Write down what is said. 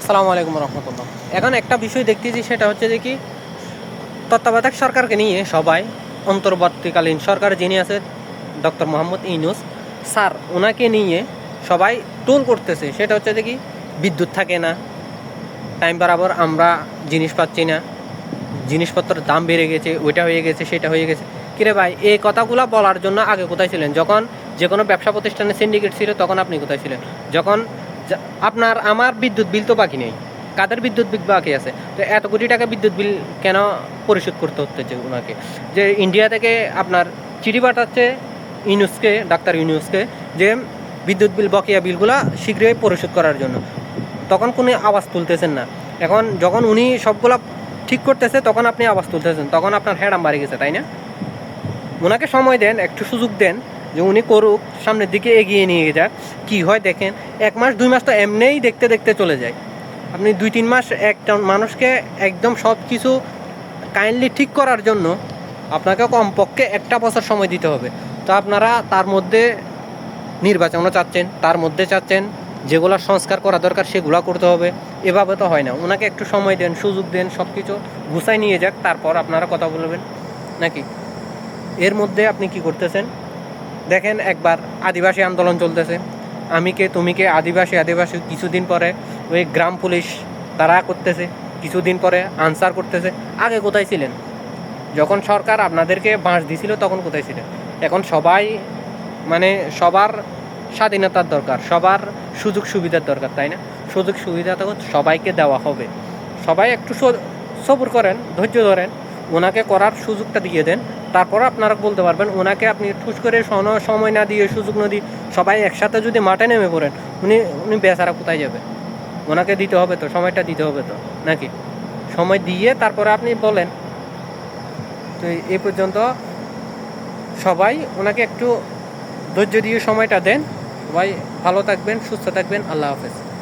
আসসালামু আলাইকুম রহমতুল্লাহ। এখন একটা বিষয় দেখতেছি, সেটা হচ্ছে যে কি, তত্ত্বাবধায়ক সরকারকে নিয়ে সবাই, অন্তর্বর্তীকালীন সরকার যিনি আছে, ডক্টর মোহাম্মদ ইনুস স্যার ওনাকে নিয়ে সবাই টোল করতেছে। সেটা হচ্ছে যে কি, বিদ্যুৎ থাকে না টাইম বরাবর আমরা জিনিস পাচ্ছি না, জিনিসপত্রের দাম বেড়ে গেছে, ওইটা হয়ে গেছে, সেটা হয়ে গেছে। কিরে ভাই, এই কথাগুলো বলার জন্য আগে কোথায় ছিলেন? যখন যে কোনো ব্যবসা প্রতিষ্ঠানে সিন্ডিকেট ছিল, তখন আপনি কোথায় ছিলেন? যখন আপনার, আমার বিদ্যুৎ বিল তো বাকি নেই। কাদের বিদ্যুৎ বিল বাকি আছে? তো এত কোটি টাকা বিদ্যুৎ বিল কেন পরিশোধ করতে হচ্ছে ওনাকে যে ইন্ডিয়া থেকে আপনার চিঠি পাঠাচ্ছে ইউনুসকে, ডাক্তার ইউনুসকে, যে বিদ্যুৎ বিল, বকেয়া বিলগুলা শীঘ্রই পরিশোধ করার জন্য। তখন কোনো আওয়াজ তুলতেছেন না। এখন যখন উনি সবগুলা ঠিক করতেছে, তখন আপনি আওয়াজ তুলতেছেন। তখন আপনার হ্যাডাম বাড়ি গেছে, তাই না? ওনাকে সময় দেন, একটু সুযোগ দেন। যে উনি করুক, সামনের দিকে এগিয়ে নিয়ে যাক। কি হয় দেখেন, এক মাস, দুই মাস তো এমনিই দেখতে দেখতে চলে যায়। আপনি দুই, তিন মাস একটা মানুষকে একদম সব কিছু কাইন্ডলি ঠিক করার জন্য আপনাকে কমপক্ষে একটা বছর সময় দিতে হবে। তো আপনারা তার মধ্যে নির্বাচনও চাচ্ছেন, তার মধ্যে চাচ্ছেন, যেগুলো সংস্কার করা দরকার সেগুলো করতে হবে। এভাবে তো হয় না। ওনাকে একটু সময় দেন, সুযোগ দেন সব কিছু গুছাই নিয়ে যাক, তারপর আপনারা কথা বলবেন। নাকি? এর মধ্যে আপনি কি করতেছেন? দেখেন একবার আদিবাসী আন্দোলন চলতেছে। আমি কে, তুমি কে, আদিবাসী আদিবাসী, কিছুদিন পরে ওই গ্রাম পুলিশ তারা করতেছে, কিছুদিন পরে আনসার করতেছে, আগে কোথায় ছিলেন? যখন সরকার আপনাদেরকে বাঁশ দিছিল তখন কোথায় ছিলেন? এখন সবাই মানে সবার স্বাধীনতার দরকার, সবার সুযোগ সুবিধার দরকার, তাই না? সুযোগ সুবিধা তো সবাইকে দেওয়া হবে। সবাই একটু সবুর করেন, ধৈর্য ধরেন। ওনাকে করার সুযোগটা দিয়ে দেন। তারপর আপনারা বলতে পারবেন, ওনাকে আপনি ঠুস করে সময় না দিয়ে, সুযোগ না দিয়ে সবাই একসাথে যদি মাঠে নেমে পড়েন, উনি উনি বেচারা কোথায় যাবে? ওনাকে দিতে হবে তো, সময়টা দিতে হবে তো, নাকি? সময় দিয়ে তারপরে আপনি বলেন। তো এ পর্যন্ত সবাই ওনাকে একটু ধৈর্য দিয়ে সময়টা দেন। সবাই ভালো থাকবেন, সুস্থ থাকবেন, আল্লাহ হাফেজ।